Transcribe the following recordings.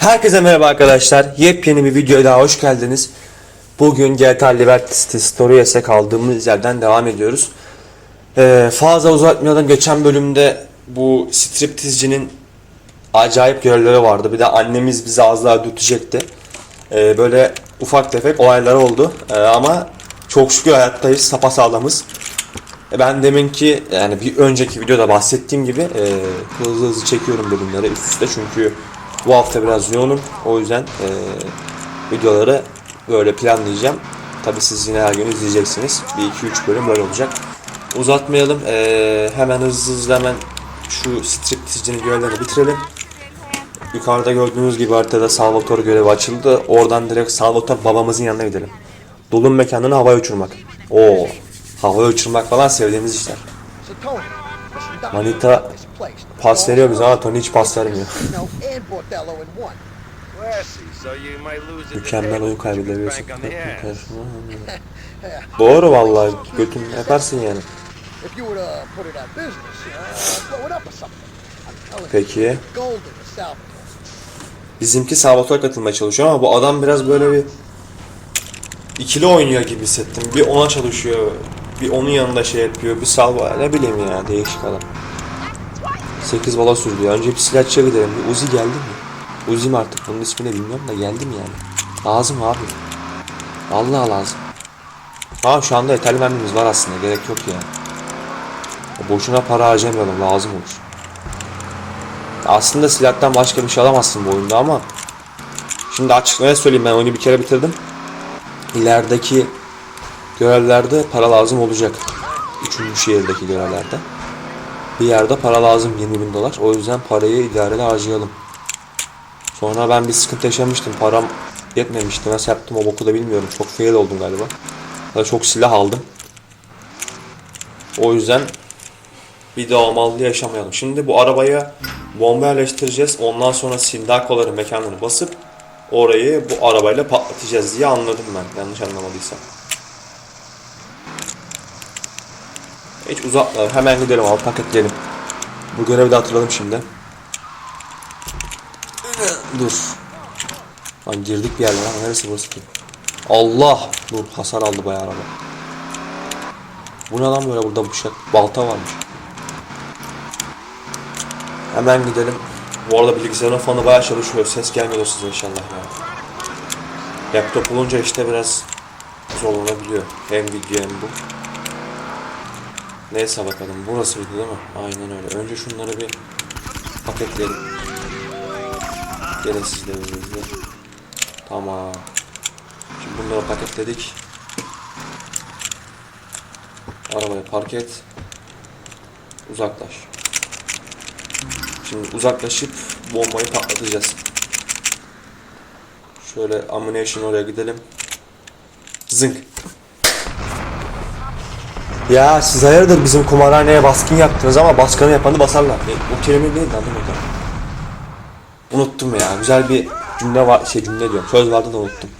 Herkese merhaba arkadaşlar. Yepyeni bir videoya daha hoş geldiniz. Bugün GTA Liberty Stories'e kaldığımız yerden devam ediyoruz. Ee, fazla uzatmayalım. Geçen bölümde bu striptizcinin acayip görevleri vardı. Bir de annemiz bizi az daha dürtecekti. Ee, böyle ufak tefek olaylar oldu. Ee, ama çok şükür hayattayız. Sapasağlamız. E, Ben deminki yani bir önceki videoda bahsettiğim gibi e, hızlı hızlı çekiyorum bölümleri üst üste çünkü bu hafta biraz yoğunum o yüzden e, videoları böyle planlayacağım. Tabi siz yine her gün izleyeceksiniz. Bir iki üç bölüm böyle olacak. Uzatmayalım. E, hemen hızlı hızlı hemen şu striptizcinin görevlerini bitirelim. Yukarıda gördüğünüz gibi haritada Salvatore görevi açıldı. Oradan direkt Salvatore babamızın yanına gidelim. Dolun mekanını havaya uçurmak. Oo, havaya uçurmak falan sevdiğimiz işler. Manita. Pas veriyor bize ama Tony hiç pas vermiyor. Mükemmel oyun kaybedebiliyorsun. Doğru vallahi götün yaparsın yani. Peki. Bizimki Salvatore katılmaya çalışıyor ama bu adam biraz böyle bir ikili oynuyor gibi hissettim. Bir ona çalışıyor, bir onun yanında şey yapıyor, bir Salva ne bileyim ya değişik adam. 8 bala sürdü ya. Önce bir silahçıya gidelim. Bir Uzi geldi mi? Uzi mi artık? Onun ismini bilmiyorum da geldi mi yani? Lazım abi. Vallahi lazım. Ha şu anda yeterli mermimiz var aslında. Gerek yok yani. Boşuna para harcamayalım. Lazım olur. Aslında silahtan başka bir şey alamazsın bu oyunda ama Şimdi açık ne söyleyeyim ben oyunu bir kere bitirdim. İlerideki görevlerde para lazım olacak. Üçüncü şehirdeki görevlerde. Bir yerde para lazım 20 bin dolar. O yüzden parayı idareli harcayalım. Sonra ben bir sıkıntı yaşamıştım. Param yetmemişti. Nasıl yaptım o boku da bilmiyorum. Çok fail oldum galiba. Ya çok silah aldım. O yüzden bir daha o mallı yaşamayalım. Şimdi bu arabaya bomba yerleştireceğiz. Ondan sonra sildakoların mekanını basıp orayı bu arabayla patlatacağız diye anladım ben. Yanlış anlamadıysam. Hiç uzatmayalım. Hemen gidelim abi paketleyelim. Bu görevi de hatırladım şimdi. Dur. Lan girdik bir yerlere ama neresi burası ki? Allah! Dur hasar aldı bayağı araba. Bu ne lan böyle burada bıçak? Balta varmış. Hemen gidelim. Bu arada bilgisayarın fanı bayağı çalışıyor. Ses gelmiyor size inşallah ya. Laptop olunca işte biraz zorlanabiliyor. Hem video hem bu. Neyse bakalım. Burasıydı değil mi? Aynen öyle. Önce şunları bir paketleyelim. Gelin siz de hızlı. Tamam. Şimdi bunları paketledik. Arabayı park et. Uzaklaş. Şimdi uzaklaşıp bombayı patlatacağız. Şöyle ammunition oraya gidelim. Zınk. Ya siz hayırdır bizim kumarhaneye baskın yaptınız ama baskını yapanı basarlar. E, o kelime neydi anlamadım. Unuttum ya. Güzel bir cümle var. Şey cümle diyorum. Söz vardı da unuttum.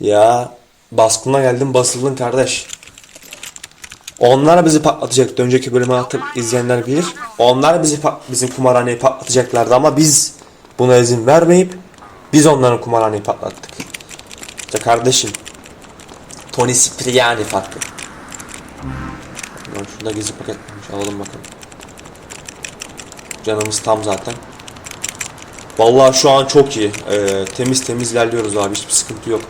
Ya baskına geldim basıldın kardeş. Onlar bizi patlatacaktı. Önceki bölümü atıp izleyenler bilir. Onlar bizi bizim kumarhaneyi patlatacaklardı ama biz buna izin vermeyip biz onların kumarhaneyi patlattık. İşte kardeşim. Tony Cipriani farkı. Lan şurada gizli paketmiş. Alalım bakalım. Canımız tam zaten. Vallahi şu an çok iyi. Ee, temiz temiz ilerliyoruz abi. Hiçbir sıkıntı yok.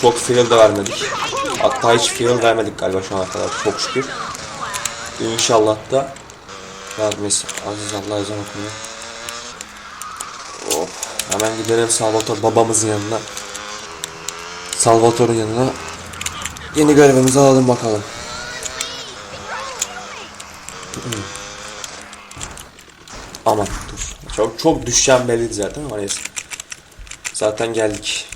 Çok fail de vermedik. Hatta hiç fail vermedik galiba şu ana kadar. Çok şükür. İnşallah da vermesin. Aziz Allah ezan okunuyor. Hop. Hemen gidelim Salvatore babamızın yanına. Salvatore'un yanına. Yeni görevimizi alalım bakalım. Aman dur. Çok çok düşeceğim belliydi zaten ama neyse. Zaten geldik.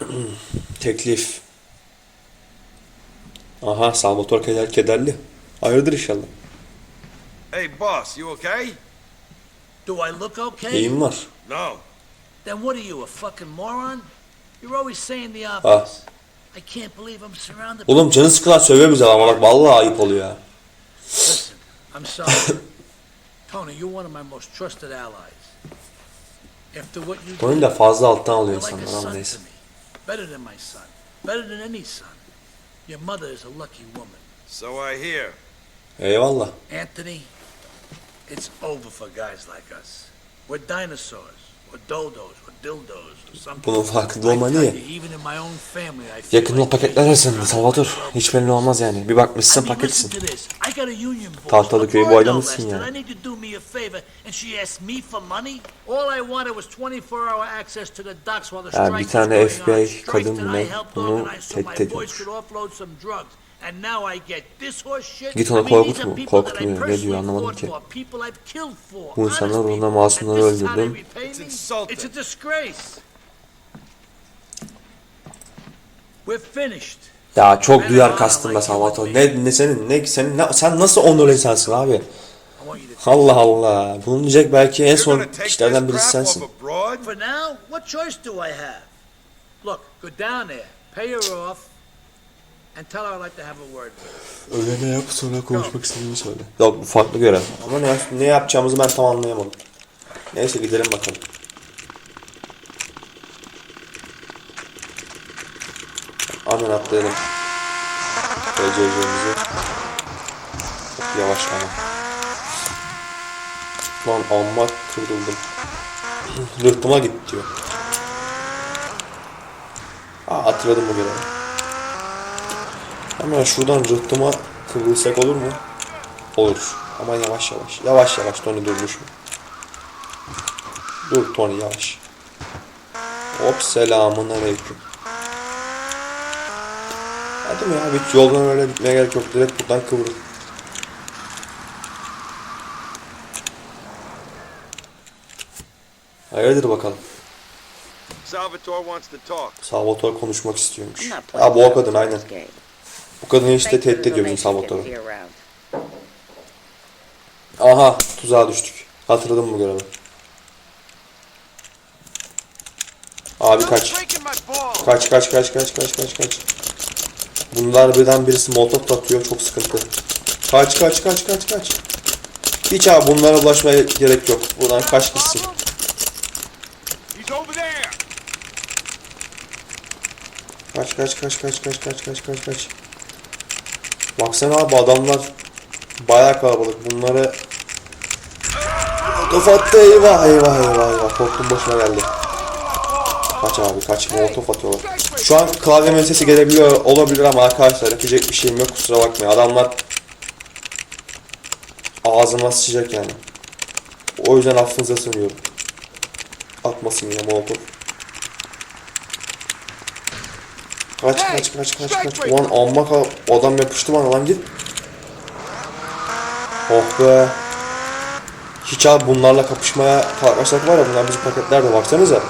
Teklif. Aha Salvatore keder, kederli. Hayırdır inşallah. Hey, boss, you okay? Do I look okay? İyiyim var. No. Then what are you, a fucking moron? You're always saying the Ah. obvious. I can't believe I'm surrounded. Oğlum canı sıkılan sövüyor bize ama bak vallahi ayıp oluyor ya. Listen, I'm sorry. Tony, you're one of my most trusted allies. After what you Tony de fazla alttan alıyor insanlar ama neyse. Better than my son. Better than any son. Your mother is a lucky woman. So I hear. Eyvallah. Anthony, It's over for guys like us. We're dinosaurs, or dodos. Bunun farkında olma niye? Yakında paketler arasında Salvador. Hiç belli olmaz yani. Bir bakmışsın paketsin. Tahtalı köyü boylamışsın yani. Yani bir tane FBI kadın bunu tehdit etmiş. Git onu korkut mu? Korkutmuyor. Ne diyor anlamadım ki. Bu insanlar uğruna masumları öldürdüm. Ya çok duyar kastım be Salvatore. Ne, ne senin ne senin ne, sen nasıl onur insansın abi? Allah Allah. Bunu diyecek belki en son kişilerden birisi sensin. Look, go down there, pay her off, and tell her I'd like to have a word with her. Öyle yap sonra konuşmak istediğimi söyle. Yok bu farklı görev. Ama ne, ne yapacağımızı ben tam anlayamadım. Neyse gidelim bakalım. Hemen atlayalım. Çok yavaş ama. Lan amma kırıldım. Rıhtıma git diyor. Aa hatırladım bu görevi. Hemen şuradan rıhtıma kıvrılsak olur mu? Olur. Ama yavaş yavaş. Yavaş yavaş Tony durmuş mu? Dur Tony yavaş. Hop selamun aleyküm. Hadi mi ya hiç yoldan öyle gitmeye gerek yok. Direkt buradan kıvrıl. Hayırdır bakalım. Salvatore konuşmak istiyormuş. Bu o kadın aynen. Bu kadını işte tehdit ediyor around. Aha tuzağa düştük. Hatırladım bu görevi. Abi kaç. Kaç kaç kaç kaç kaç kaç kaç. Bunlar birden birisi molotof atıyor çok sıkıntı. Kaç kaç kaç kaç kaç. Hiç abi bunlara ulaşmaya gerek yok. Buradan kaç gitsin. Kaç kaç kaç kaç kaç kaç kaç kaç kaç. Baksana abi adamlar bayağı kalabalık. Bunları Molotof attı eyvah eyvah eyvah eyvah. Korktum başıma geldi. Kaç abi kaç molotof atıyorlar. Şu an klavyemin sesi gelebiliyor olabilir ama arkadaşlar yapacak bir şeyim yok kusura bakmayın. Adamlar ağzıma sıçacak yani. O yüzden affınıza sığınıyorum. Atmasın yine molotof. Kaç kaç kaç kaç kaç. Ulan amma kal adam yapıştı bana lan git. Oh be. Hiç abi bunlarla kapışmaya kalkmasak var ya bunlar bizi paketlerde baksanıza.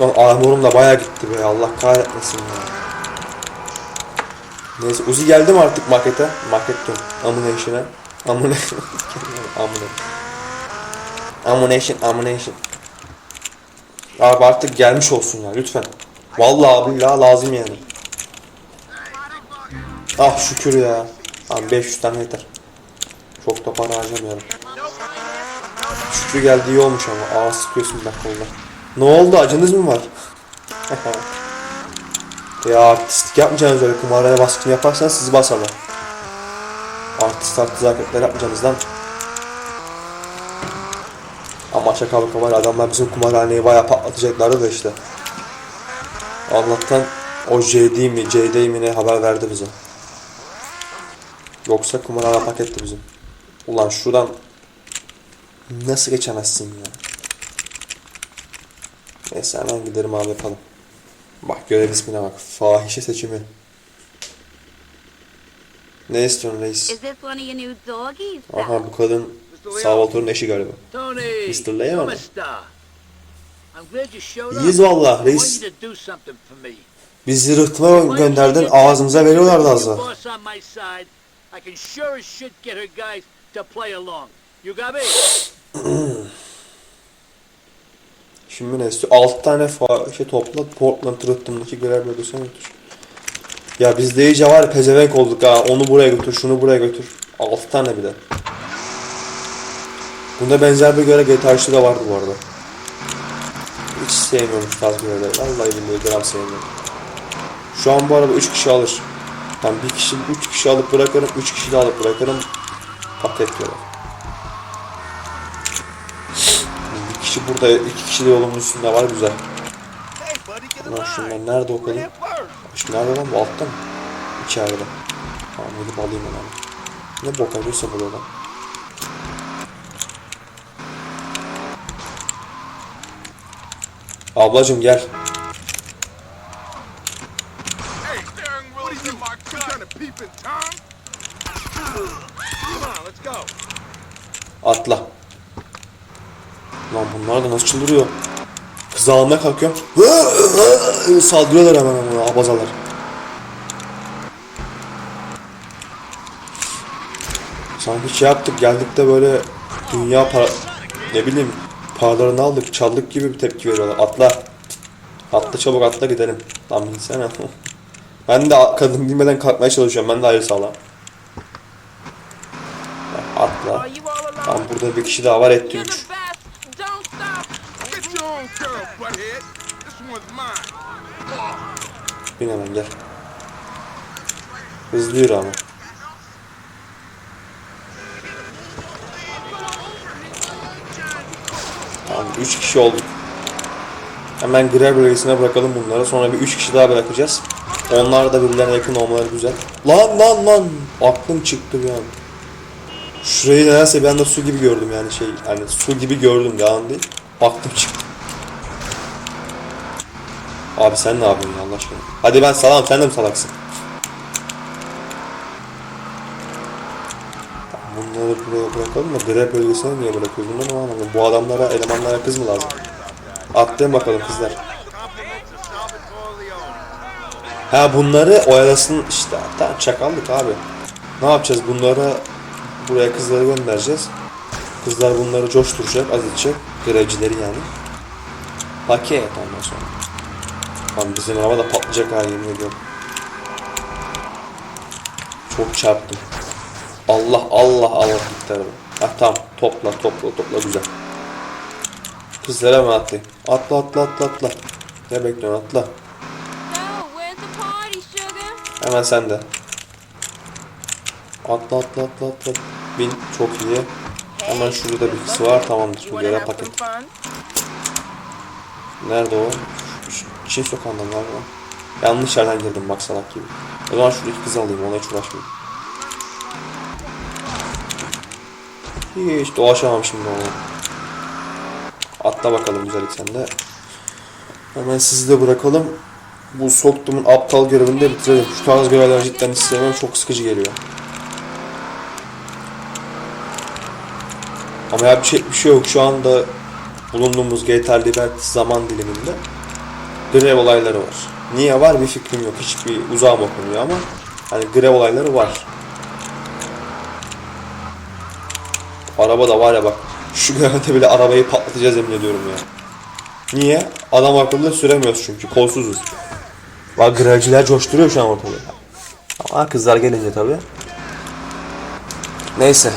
Lan armorum da bayağı gitti be Allah kahretmesin ya. Neyse Uzi geldi mi artık markete? Market diyorum. Ammunition'a. Ammunition. Ammunition. Ammunition. Ammunition. Abi artık gelmiş olsun ya lütfen. Vallahi billahi lazım yani. Ah şükür ya. Abi 500 tane yeter. Çok da para harcamayalım. Şükrü geldi iyi olmuş ama. Aa sıkıyorsun bak koluna. Ne oldu acınız mı var? ya artistlik yapmayacaksınız öyle kumarhane baskını yaparsanız sizi basarlar. Artist artist hareketler yapmayacaksınız lan. Ama şaka var adamlar bizim kumarhaneyi bayağı patlatacaklardı da işte. Allah'tan o JD mi JD mi ne haber verdi bize. Yoksa kumarhane paketti bizim. Ulan şuradan nasıl geçemezsin ya? Neyse hemen gidelim abi yapalım. Bak görev ismine bak. Fahişe seçimi. Ne istiyorsun reis? Aha bu kadın Salvatore'un eşi galiba. Mr. Leone. İyiyiz valla reis. Bizi rıhtıma gönderdin ağzımıza veriyorlardı az daha. Şimdi ne istiyor? 6 tane şey topla Portland rıhtımdaki görev bölgesine götür. Ya biz de iyice var pezevenk olduk ha. Onu buraya götür, şunu buraya götür. 6 tane bir de. Bunda benzer bir görev GTA'da vardı bu arada. Hiç sevmiyorum şu tarz görevleri. Vallahi billahi gram sevmiyorum. Şu an bu araba 3 kişi alır. Ben bir kişi, 3 kişi alıp bırakırım, 3 kişi de alıp bırakırım. Paket diyorlar. Bir kişi burada, iki kişi de yolun üstünde var güzel. Line. şunlar nerede o kadın? Şimdi nerede lan bu altta mı? İçeride. Tamam gidip alayım onu. Ne bok arıyorsa bu adam. Ablacım gel. Hey, steering wheel is in my You cut. trying to peep in Tom? Come on, let's go. Atla. Lan bunlar da nasıl çıldırıyor? Kızı almaya kalkıyor. Saldırıyorlar hemen ona abazalar. Sanki şey yaptık geldik de böyle dünya para ne bileyim paralarını aldık çaldık gibi bir tepki veriyorlar. Atla. Atla çabuk atla gidelim. Lan binsene. ben de kadın bilmeden kalkmaya çalışıyorum. Ben de ayrı sağlam. Atla. Tam burada bir kişi daha var etti You're 3. the best. Don't stop. Get your own girl, butthead. This one's mine. Bin hemen gel. Hızlı yürü ama. Tamam 3 kişi olduk. Hemen grev bölgesine bırakalım bunları. Sonra bir 3 kişi daha bırakacağız. Onlar da birbirlerine yakın olmaları güzel. Lan lan lan! Aklım çıktı bir an. Şurayı nedense bir anda su gibi gördüm yani şey hani su gibi gördüm yalan değil. Aklım çıktı. Abi sen ne yapıyorsun ya Allah aşkına? Hadi ben salam sen de mi salaksın? Tamam, Bunları buraya bırakalım da grev bölgesine niye bırakıyoruz bunları anlamadım. Bu adamlara elemanlara kız mı lazım? Atlayın bakalım kızlar. Ha bunları oyalasın işte. Tamam çakallık abi. Ne yapacağız bunlara buraya kızları göndereceğiz. Kızlar bunları coşturacak, azıtacak. Grevcileri yani. Paket ondan sonra. Lan bizim araba da patlayacak ha yemin ediyorum. Çok çarptım. Allah Allah Allah araba. Ha tamam topla topla topla güzel. Kızlara mı atlayayım? Atla atla atla atla. Ne bekliyorsun atla. Hemen sen de. Atla atla atla atla. Bin çok iyi. Hemen şurada bir kız var tamamdır. Bu gelen paket. Nerede o? Şu- Çin sokağında mı var mı? Yanlış yerden girdim bak salak gibi. O zaman şuradaki kızı alayım ona hiç uğraşmayayım. Hiç dolaşamam şimdi ona. Atla bakalım güzellik sen de. Hemen sizi de bırakalım. Bu soktumun aptal görevini de bitirelim. Şu tarz görevler cidden hiç. Çok sıkıcı geliyor. Ama yapacak bir şey yok. Şu anda bulunduğumuz GTA Liberty zaman diliminde grev olayları var. Niye var bir fikrim yok. Hiçbir uzağım okunuyor ama hani grev olayları var. Araba da var ya bak. Şu görevde bile arabayı patlatacağız emin ediyorum ya. Niye? Adam akıllı süremiyoruz çünkü. Kolsuzuz. Bak grevciler coşturuyor şu an ortalığı. Ama kızlar gelince tabi. Neyse.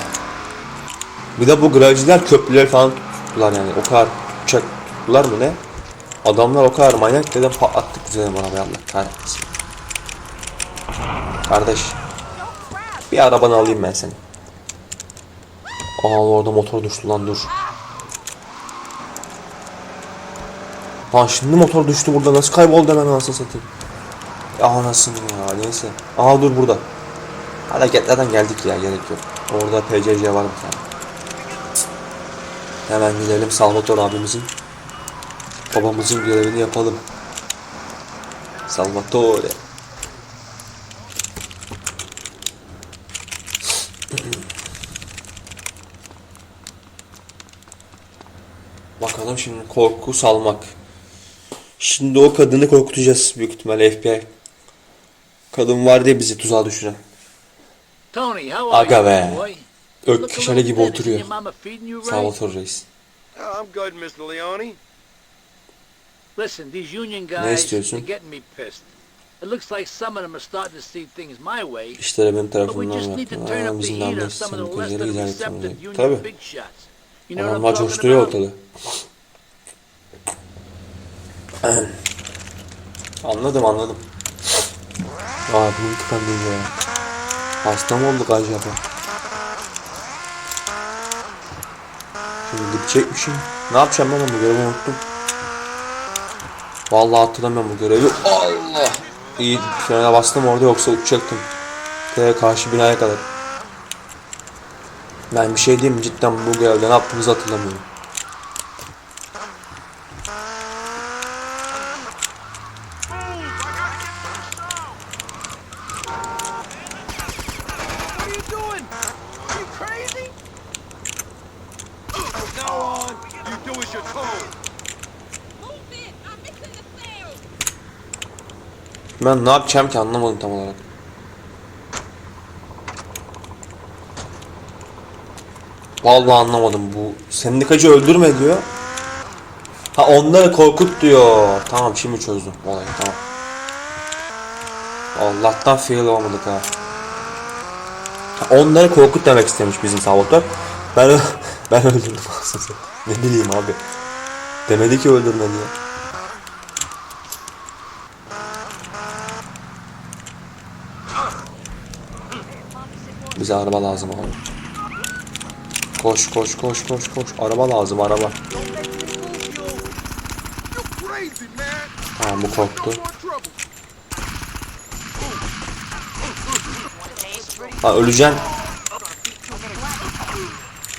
Bir de bu grevciler köprüleri falan tuttular yani. O kadar uçak tuttular mı ne? Adamlar o kadar manyak dedim patlattık güzelim arabayı Allah kahretsin. Kardeş. Bir arabanı alayım ben seni. Aa orada motor düştü lan dur. Ha şimdi motor düştü burada nasıl kayboldu hemen anasını satayım. Ya anasını ya neyse. Aha dur burada. Hareketlerden geldik ya gerek yok. Orada PCC var bir tane. Hemen gidelim Salvatore abimizin babamızın görevini yapalım. Salvatore. Bakalım şimdi korku salmak. Şimdi o kadını korkutacağız büyük ihtimalle FBI. Kadın var diye bizi tuzağa düşüren. Tony, how are Aga be. Ökkeşeli little gibi oturuyor. Salvatore Reis. Oh, I'm good, Mr. Leone. Listen, these union Ne guys, istiyorsun? they're getting me pissed. It looks like some of them are starting to see things my way. İşleri benim tarafımdan up the bizim heat on damla some of sistemi the less kızları union Tabii. Adamlar coşturuyor ortalığı. anladım anladım. Aa bunun tıkandı ya. Hasta mı olduk acaba? Şimdi gidecekmişim. Ne yapacağım ben bu görevi unuttum. Vallahi hatırlamıyorum bu görevi. Allah! İyi frene bastım orada yoksa uçacaktım. T karşı binaya kadar. Ben bir şey diyeyim? Cidden bu görevde ne yaptığımızı hatırlamıyorum. What are you doing? Are you crazy? From now on, you do as you're told. Move it! I'm missing the sound! Ben ne yapacağım ki anlamadım tam olarak. Vallahi anlamadım bu. Sendikacı öldürme diyor. Ha onları korkut diyor. Tamam şimdi çözdüm olayı tamam. Allah'tan fail olmadık ha. ha. Onları korkut demek istemiş bizim sabotör. Ben ben öldürdüm aslında. Ne bileyim abi. Demedi ki öldürme diye. Bize araba lazım abi. Koş koş koş koş koş. Araba lazım araba. Tamam bu korktu. Ha öleceksin.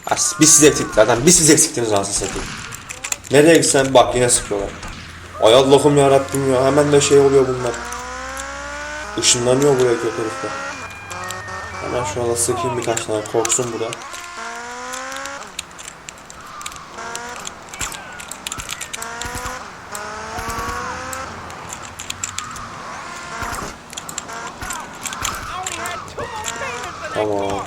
Ha, biz siz eksiktik zaten. Biz siz eksiktiniz anasını satayım. Nereye gitsen bak yine sıkıyorlar. Ay Allah'ım ya ya. Hemen de şey oluyor bunlar. Işınlanıyor buraya kötü herifler. Hemen şu anda sıkayım birkaç tane korksun bu da. Tamam.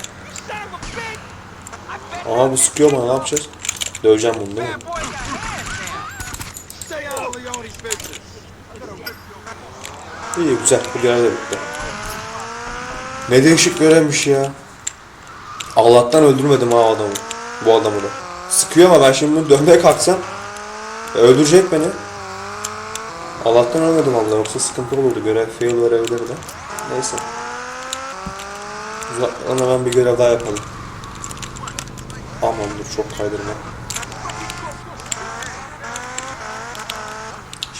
Aa bu sıkıyor bana ne yapacağız? Döveceğim bunu değil mi? İyi güzel bu görev de bitti. Ne değişik görevmiş ya. Allah'tan öldürmedim ha adamı. Bu adamı da. Sıkıyor ama ben şimdi bunu dönmeye kalksam e, öldürecek beni. Allah'tan ölmedim Allah yoksa sıkıntı olurdu. Görev fail verebilirdi. Neyse. Uzaktan hemen bir görev daha yapalım. Aman dur çok kaydırma.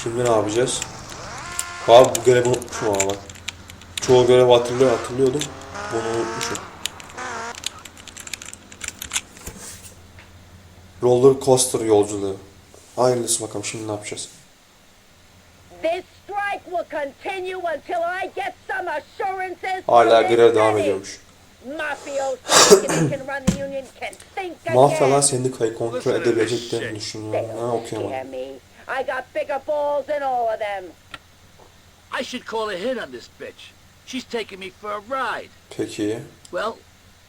Şimdi ne yapacağız? Abi bu görevi unutmuşum ama bak. Çoğu görevi hatırlıyor, hatırlıyordum. Bunu unutmuşum. Roller coaster yolculuğu. Hayırlısı bakalım şimdi ne yapacağız? This strike will continue until I get some assurances. Hala görev devam ediyormuş. Mafyalar again. sendikayı kontrol edebileceklerini shit. düşünüyor. They Ha okuyamadım. I got bigger balls than all of them. I should call a hit on this bitch. She's taking me for a ride. Peki. Well,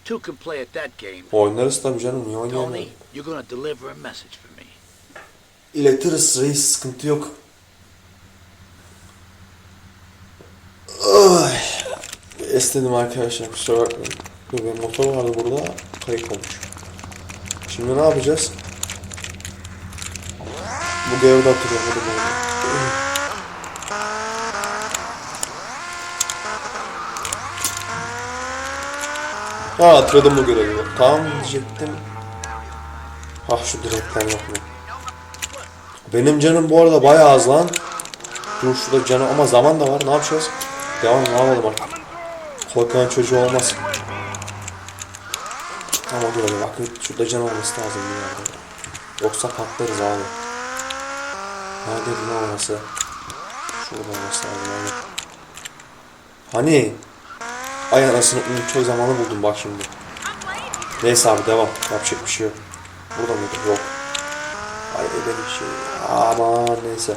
two can play at that game. Oynarız tabii canım. Niye Tony, oynayamayalım? you're gonna deliver a message for me. İletiriz reis sıkıntı yok. Ay. Esnedim arkadaşlar kusura bakmayın. Dur benim motor vardı burada kayıp olmuş. Şimdi ne yapacağız? Bu görevi de Ha hatırladım bu görevi. Tamam diyecektim. Ah şu direkten yok mu? Benim canım bu arada bayağı az lan. Dur şurada canım ama zaman da var. Ne yapacağız? Devam ne yapalım artık. Korkan çocuğu olmaz. Ama dur hadi bakın şurada can olması lazım bir yerde. Yoksa patlarız abi. Neredeydi lan orası? Şurada olması lazım abi. Hani? Ay anasını unuttuğu zamanı buldum bak şimdi. Neyse abi devam. Yapacak bir şey yok. Burada mıydı? Yok. Ay benim şey. Aman neyse.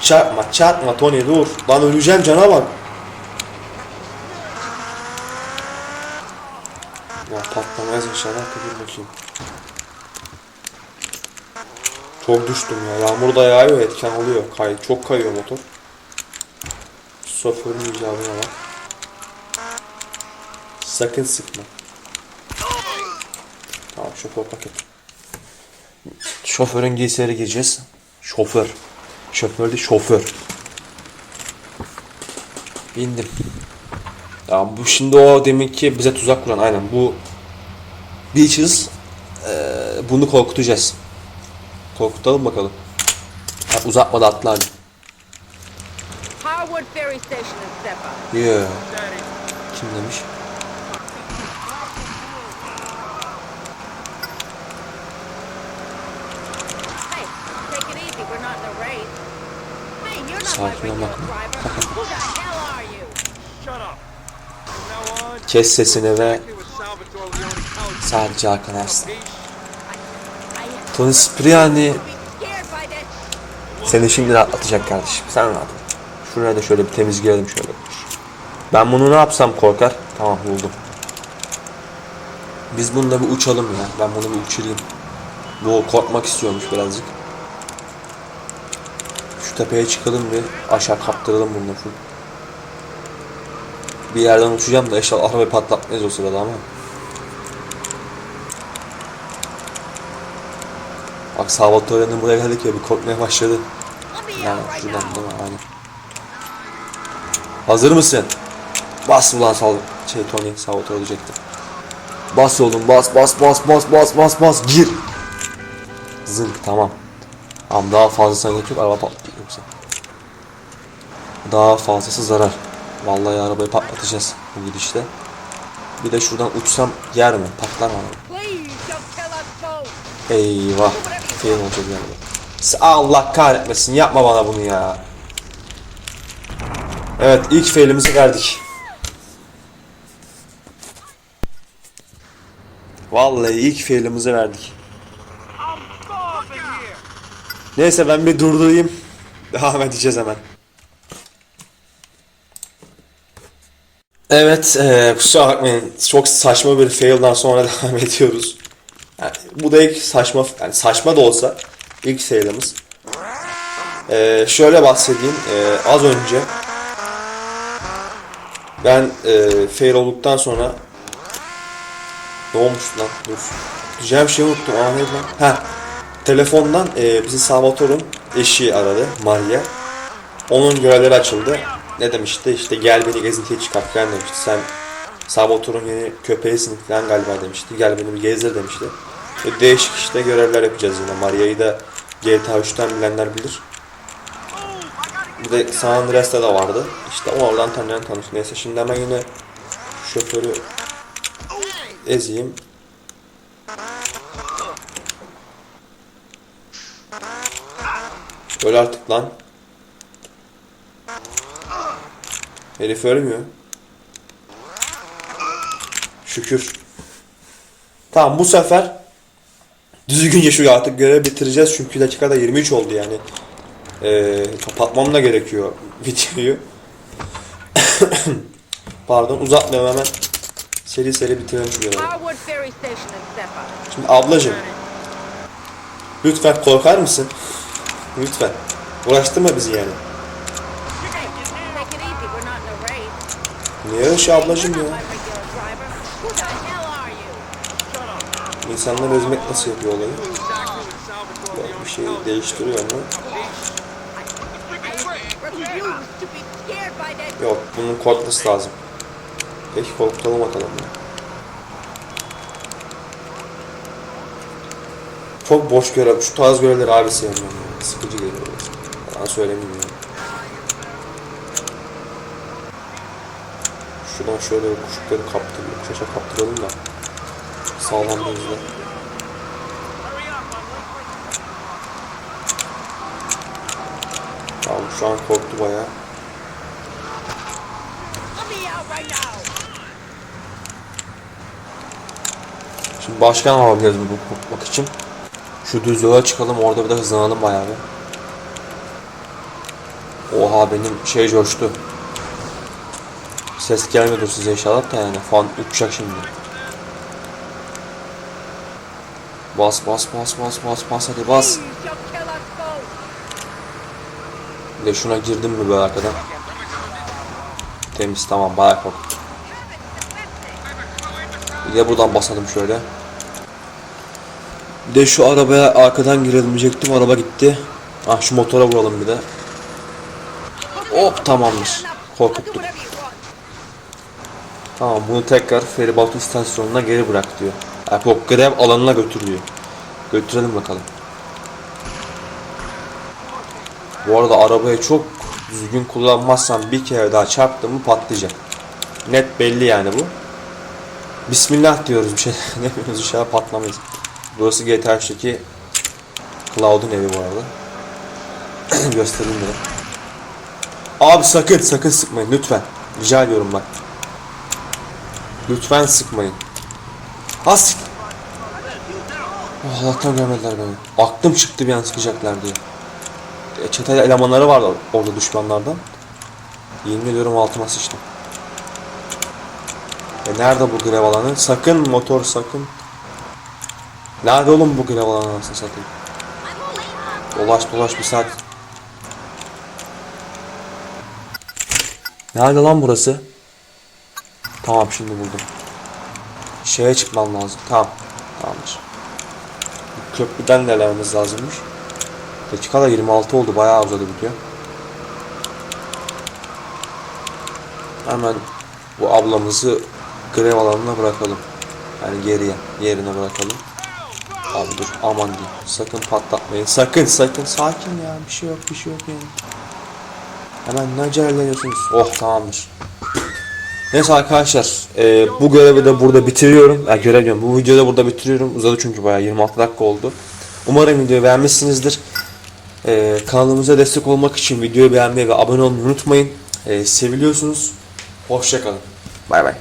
Çarpma çarpma Tony dur. Lan öleceğim cana. Ya patlamayız inşallah dur bakayım. Çok düştüm ya. Yağmur da yağıyor etken oluyor. Kay çok kayıyor motor. Şoförün icabına bak. Sakın sıkma. Tamam şoför paket. Şoförün giysileri giyeceğiz. Şoför. Şoför değil şoför. Bindim. Tamam bu şimdi o demek ki bize tuzak kuran aynen bu Beaches eee, bunu korkutacağız. Korkutalım bakalım. Ha, uzatmadı atla hadi. Yeah. Kim demiş? Hey, take it easy. We're not in a race. Hey, you're not my Sakin ol regular bakma. driver. Who the hell are you? Shut up. Now on, Kes sesini ve sadece. Peace. I Tony that. seni şimdi rahatlatacak kardeşim. Sen rahat ol. Şuraya da şöyle bir temizleyelim şöyle. Ben bunu ne yapsam korkar? Tamam buldum. Biz bununla bir uçalım ya. Ben bunu bir uçurayım. Bu korkmak istiyormuş birazcık. Tepeye çıkalım bir aşağı kaptıralım bunu full. Bir yerden uçacağım da inşallah arabayı patlatmayız o sırada ama. Bak Salvatore'nin buraya geldik ya bir korkmaya başladı. Yani şuradan değil mi? Aynen. Hazır mısın? Bas ulan sal şey Tony Salvatore olacaktı. Bas oğlum bas bas bas bas bas bas bas gir. Zınk tamam. Tamam daha fazlasına gerek yok araba patlayacak yoksa. Daha fazlası zarar. Vallahi arabayı patlatacağız bu gidişte. Bir de şuradan uçsam yer mi? Patlar mı araba? Eyvah. Fail olacak yani. Allah kahretmesin yapma bana bunu ya. Evet ilk failimizi verdik. Vallahi ilk failimizi verdik. I'm off in here. Neyse ben bir durdurayım. Devam edeceğiz hemen. Evet, eee kusura bakmayın. Çok saçma bir fail'dan sonra devam ediyoruz. Yani bu da ilk saçma, yani saçma da olsa ilk fail'imiz. Eee şöyle bahsedeyim. Eee, az önce ben eee fail olduktan sonra ne olmuş lan? Dur. Diyeceğim şeyi unuttum. Aa lan? Ha. Telefondan e, bizi Salvatore'un eşi aradı. Maria. Onun görevleri açıldı. Ne demişti? İşte gel beni gezintiye çıkart falan demişti. Sen Salvatore'un yeni köpeğisin falan galiba demişti. Gel beni bir gezdir demişti. Ve değişik işte görevler yapacağız yine. Maria'yı da GTA 3'ten bilenler bilir. Bir de San Andreas'ta da vardı. İşte oradan tanıyan tanış. Neyse şimdi hemen yine şoförü ezeyim. Öl artık lan. Herif ölmüyor. Şükür. Tamam bu sefer düzgünce şu artık görevi bitireceğiz çünkü dakikada 23 oldu yani. Ee, kapatmam da gerekiyor videoyu. Pardon uzatmayalım hemen. Seri seri bitirelim şu görevi. Şimdi ablacım. Lütfen korkar mısın? Lütfen. Uğraştırma bizi yani. Niye öyle şey ablacım ya? İnsanlar ezmek nasıl yapıyor olayı? Leone bir şey değiştiriyor that. Yok, bunun korkması lazım. Peki korkutalım bakalım. ya. Çok boş görev, şu tarz görevleri abi sevmiyorum ya. Sıkıcı geliyor. Yalan söylemeyeyim ya. Şuradan şöyle kuşukları kaptıralım, kuşaça kaptıralım da. Sağlam bir hızla. Tamam şu an korktu bayağı. Şimdi başka ne yapabiliriz bu kurtulmak için? Şu düz yola çıkalım orada bir de hızlanalım bayağı bir. Oha benim şey coştu. Ses gelmiyordur size inşallah da yani fan uçacak şimdi. Bas bas bas bas bas bas hadi bas. Bir de şuna girdim mi böyle arkadan. Temiz tamam bayağı korkuttu. Bir de buradan basalım şöyle. De şu arabaya arkadan girelim diyecektim. Araba gitti. Ah şu motora vuralım bir de. Hop tamamdır. Korkuttuk. Tamam bunu tekrar feribot istasyonuna geri bırak diyor. Yok grev alanına götür diyor. Götürelim bakalım. Bu arada arabayı çok düzgün kullanmazsan bir kere daha çarptın mı patlayacak. Net belli yani bu. Bismillah diyoruz bir şey demiyoruz inşallah patlamayız. Burası GTA 3'teki Cloud'un evi bu arada. Göstereyim de. Abi sakın sakın sıkmayın lütfen. Rica ediyorum bak. Lütfen sıkmayın. Has. Oh, Allah'tan görmediler beni. Aklım çıktı bir an sıkacaklar diye. E, Çete elemanları vardı orada düşmanlardan. Yemin ediyorum altıma sıçtım. E nerede bu grev alanı? Sakın motor sakın. Nerede oğlum bu grev alanı anasını satayım? Dolaş dolaş bir saat. Nerede lan burası? Tamam şimdi buldum. Şeye çıkmam lazım. Tamam. Tamamdır. Bu Köprüden de lazımmış. Dakika da 26 oldu. Bayağı uzadı video. Hemen bu ablamızı grev alanına bırakalım. Yani geriye, yerine bırakalım. Abi dur aman diyeyim. Sakın patlatmayın. Sakın sakın. Sakin ya. Bir şey yok bir şey yok yani. Hemen ne aceleleniyorsunuz? Oh tamamdır. Neyse arkadaşlar e, bu görevi de burada bitiriyorum. Ya görev diyorum bu videoyu da burada bitiriyorum. Uzadı çünkü bayağı 26 dakika oldu. Umarım videoyu beğenmişsinizdir. E, kanalımıza destek olmak için videoyu beğenmeyi ve abone olmayı unutmayın. E, seviliyorsunuz. Hoşçakalın. Bay bay.